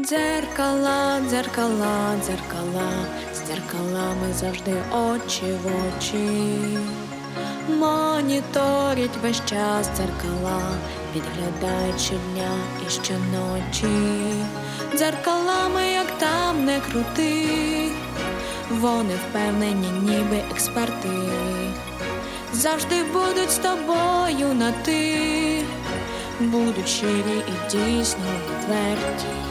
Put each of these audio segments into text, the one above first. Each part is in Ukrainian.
Дзеркала, дзеркала, дзеркала, з дзеркалами завжди очі в очі. Моніторять весь час дзеркала, підглядають щодня і щоночі. Дзеркалами, як там не крути, вони впевнені, ніби експерти. Завжди будуть з тобою на ти, будуть щирі і дійсно відверті.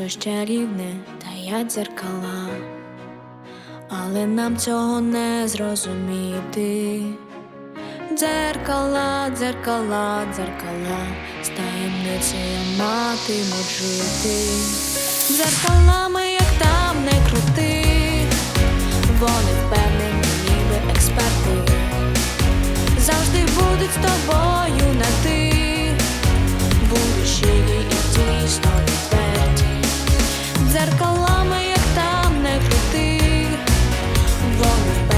Щось чарівне таять дзеркала, але нам цього не зрозуміти. Дзеркала, дзеркала, дзеркала, з таємницею матимуть жити. Дзеркалами, як там не крути, вони впевнені, ніби експерти. Завжди будуть з тобою на Дзеркалами, як там не крути, вони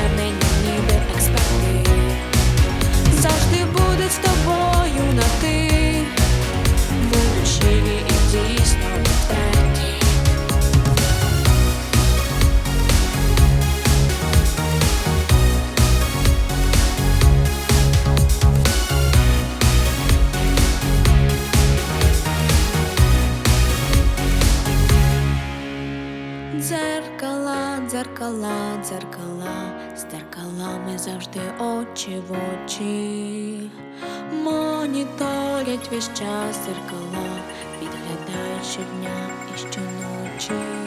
Дзеркала, дзеркала, дзеркала, з дзеркалами завжди очі в очі, моніторять весь час дзеркала, підглядають щодня і щоночі.